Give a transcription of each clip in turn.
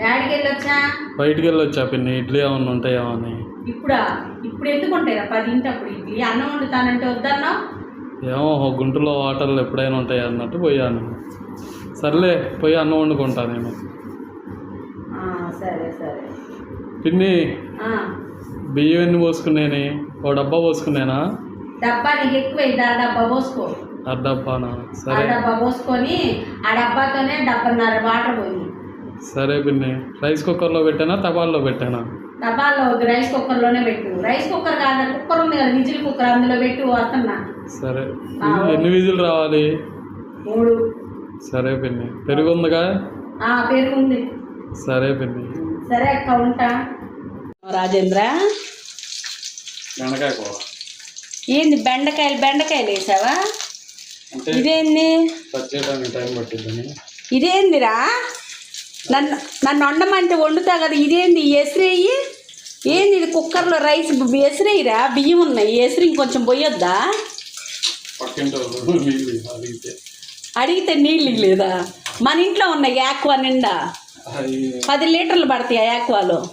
యాడికి వెళ్ళొచ్చా బయటికి వెళ్ళొచ్చా పిన్ని? ఇడ్లీ ఏమన్నా ఉంటాయేమో అని. ఇప్పుడా? ఇప్పుడు ఎందుకు ఉంటాయిరా పదింటప్పుడు ఇడ్లీ? అన్నం వండుతానంటే వద్దన్నావు ఏమో గుంటలో వాటర్లు ఎప్పుడైనా ఉంటాయి అన్నట్టు పోయాను. సర్లే పోయి అన్నం వండుకుంటా నేను. ఆ, సరే సరే. పిన్ని ఆ, బియ్యం ఎన్ని పోసుకునేని ఓ డబ్బా పోసుకునేనా డబ్బా నీకు ఎక్కువైంది? ఆ డబ్బా పోసుకో. అర డబ్బానా? ఆ సరే. డబ్బా పోసుకొని ఆ డబ్బాతోనే డబ్బన్నర వాటర్ పోయి. సరే పిన్ని. రైస్ కుక్కర్లో పెట్టానా? తపాల్లో పెట్టానా? డబ్బాలో ఒక రైస్ కుక్కర్లోనే పెట్టు. రైస్ కుక్కర్ కాదు కుక్కర్ ఉంది కదా విజిల్ కుక్కర్ అందులో పెట్టి వస్తున్నా. సరే. ఎన్ని విజులు రావాలి? మూడు. సరే పిన్ని. పెరుగు ఉందిగా? ఆ పెరుగు ఉంది. సరే పిన్ని. సరే అక్క ఉంటా. రాజేంద్ర? బెండకాయ కూర. ఏంది బెండకాయలు బెండకాయలు వేసావా? అంటే ఇదేంది? కట్ చేయడానికి టైం పట్టిద్దని ఇదేందిరా? నన్ను నన్ను వండమంటే వండుతా కదా ఇదేంది ఎసిరేయి? ఏంది ఇది కుక్కర్లో రైస్ ఎసిరేయిరా? బియ్యం ఉన్నాయి ఎసిరి కొంచెం పోయొద్దా? అడిగితే. నీళ్ళు లేదా మన ఇంట్లో ఉన్నాయి యాక్వా నిండా. పది లీటర్లు పడతాయి ఆ యాక్వాలో.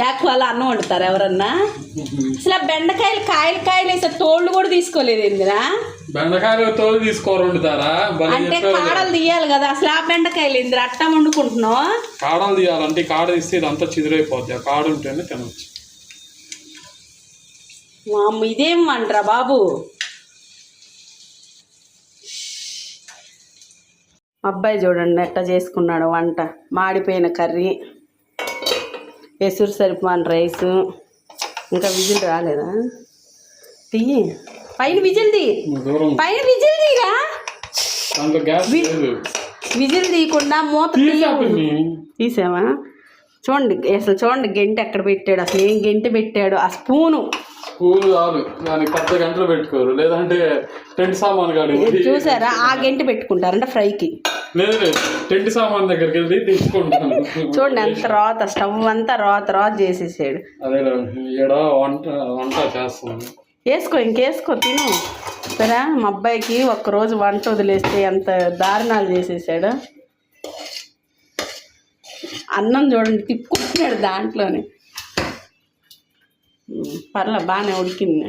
యాక్వాలో అన్నం వండుతారు ఎవరన్నా? అసలు బెండకాయలు కాయలు కాయలు వేసే తోళ్ళు కూడా తీసుకోలేదు ఏందిరా? బెండకాయలు తోలు తీసుకోరు వండుతారా? అంటే. కాడలు తీయాలి కదా. అసలు ఆ బెండకాయలు ఏందిరా? అట్టా వండుకుంటున్నావు? కాడలు తీయాలంటే కాడ తీస్తే ఇదంతా చిదిరైపోద్ది. ఆ కాడ ఉంటేనే తినొచ్చు. మా అమ్మ ఇదేం వంటరా బాబు? అబ్బాయి చూడండి ఎట్ట చేసుకున్నాడు వంట. మాడిపోయిన కర్రీ. ఎసురు సరిపోని రైసు. ఇంకా విజిల్ రాలేదా? తీయి. పైన విజిల్ తీ పైన విజిల్ తీరా విజిల్ తీయకుండా మూత తీసావా? చూడండి అసలు చూడండి గంట ఎక్కడ పెట్టాడు అసలు ఏం గంట పెట్టాడు ఆ స్పూను. స్కూల్ కాదు దానికి పెద్ద గంటలు పెట్టుకోరు. లేదంటే టెంట్ సామాన్ కాడి చూసారా? ఆ గంట పెట్టుకుంటారంట ఫ్రైకి. లేదు టెంట్ సామాన్ దగ్గరికి వెళ్ళి తెచ్చుకుంటాను. చూడండి ఎంత రోత స్టవ్ అంతా రోత రోత చేసేసాడు. అదే వంట వంట చేస్తున్నాను వేసుకో ఇంకేసుకో తిను. సరే మా అబ్బాయికి ఒక్కరోజు వంట వదిలేస్తే ఎంత దారుణాలు చేసేసాడు. అన్నం చూడండి తిప్పుకుంటున్నాడు దాంట్లోనే. పర్లే బాగానే ఉడికింది.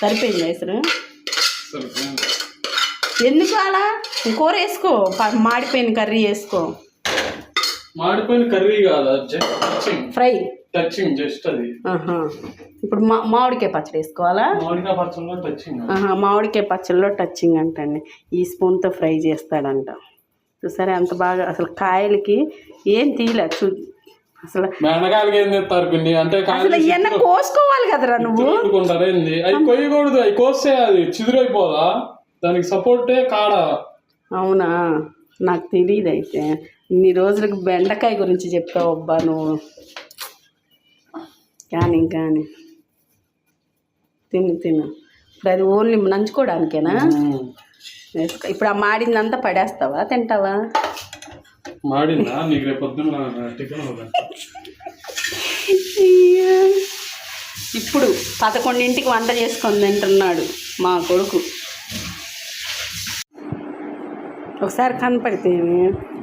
సరిపోయింది వేసరు సరే ఎందుకు అలా కూర వేసుకో. మాడిపోయిన కర్రీ వేసుకో. మాడిపోయిన కర్రీ కాదు ఫ్రై. టచింగ్ జస్ట్ అది. ఇప్పుడు మా మామిడికాయ పచ్చడి వేసుకోవాలా? మామిడికాయ పచ్చడిలో టచింగ్ మామిడికాయ పచ్చళ్ళలో టచింగ్ అంటండి. ఈ స్పూన్తో ఫ్రై చేస్తాడంట. చూసారా ఎంత బాగా అసలు కాయలకి ఏం తీయలే. చూ అసలు బెండకాయలకి ఏం తెస్తారు పిన్ని? అంటే అసలు ఇవన్నీ కోసుకోవాలి కదరా నువ్వు? అవి కొయ్యకూడదు అవి కోస్తే అది చిదిరైపోదా? దానికి సపోర్టే కాడ? అవునా? నాకు తెలియదు అయితే. ఇన్ని రోజులకు బెండకాయ గురించి చెప్పావు అబ్బా నువ్వు. కానీ కానీ. తిను తిను. ఇప్పుడు అది ఓన్లీ నంచుకోవడానికేనా ఇప్పుడు ఆ మాడిందంతా పడేస్తావా? తింటావా? మాడిందా నీకు రేపు పొద్దున్న ఇప్పుడు పదకొండింటికి వంట చేసుకొని తింటున్నాడు మా కొడుకు. तो खान पड़ते हैं